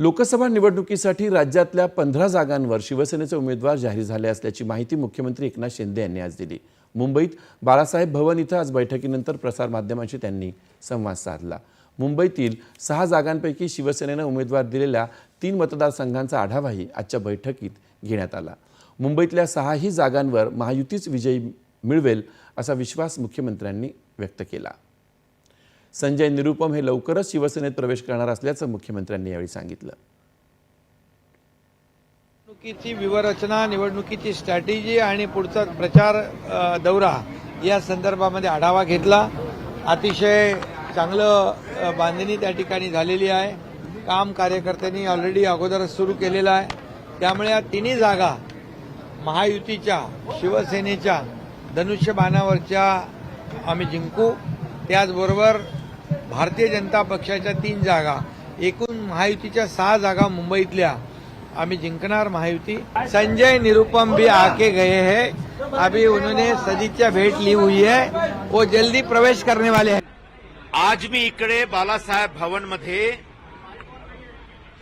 लोकसभा निवडणुकीसाठी राज्यातल्या पंधरा जागांवर शिवसेनेचे उमेदवार जाहीर झाले असल्याची माहिती मुख्यमंत्री एकनाथ शिंदे यांनी आज दिली. मुंबईत बाळासाहेब भवन इथं आज बैठकीनंतर प्रसारमाध्यमांशी त्यांनी संवाद साधला. मुंबईतील सहा जागांपैकी शिवसेनेनं उमेदवार दिलेल्या तीन मतदारसंघांचा आढावाही आजच्या बैठकीत घेण्यात आला. मुंबईतल्या सहाही जागांवर महायुतीच विजयी मिळवेल असा विश्वास मुख्यमंत्र्यांनी व्यक्त केला. संजय निरुपम हे लवकरच शिवसेनेत प्रवेश करणार असल्याचं मुख्यमंत्र्यांनी यावेळी सांगितलं. निवडणुकीची व्यूहरचना निवडणुकीची स्ट्रॅटेजी आणि पुढचा प्रचार दौरा या संदर्भामध्ये आढावा घेतला. अतिशय चांगलं बांधणी त्या ठिकाणी झालेली आहे. काम कार्यकर्त्यांनी ऑलरेडी अगोदरच सुरू केलेलं आहे. त्यामुळे या तिन्ही जागा महायुतीच्या शिवसेनेच्या धनुष्यबाणावरच्या आम्ही जिंकू. त्याचबरोबर भारतीय जनता पक्षाच्या तीन जागा एकूण महायुतीच्या सहा जागा मुंबईतल्या. आम्ही जिंकणार महायुती. संजय निरुपम भी आके गए हैं. अभी उन्होंने सदिच्छा भेट ली हुई है. वो जल्दी प्रवेश करने वाले हैं। आज मी इकडे बालासाहेब भवनमध्ये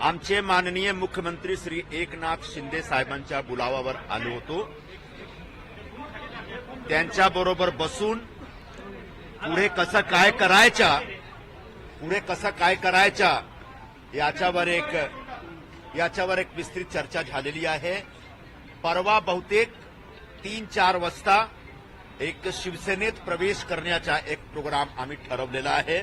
आमचे माननीय मुख्यमंत्री श्री एकनाथ शिंदे साहेबांच्या बुलावावर आलो होतो. त्यांच्याबरोबर बसून पुढे कसं काय करायच्या पुढे कसं काय करायचा याच्यावर एक याच्यावर एक विस्तृत चर्चा झालेली आहे. परवा बहुतेक तीन चार वाजता एक शिवसेनेत प्रवेश करण्याचा एक प्रोग्राम आम्ही ठरवलेला आहे.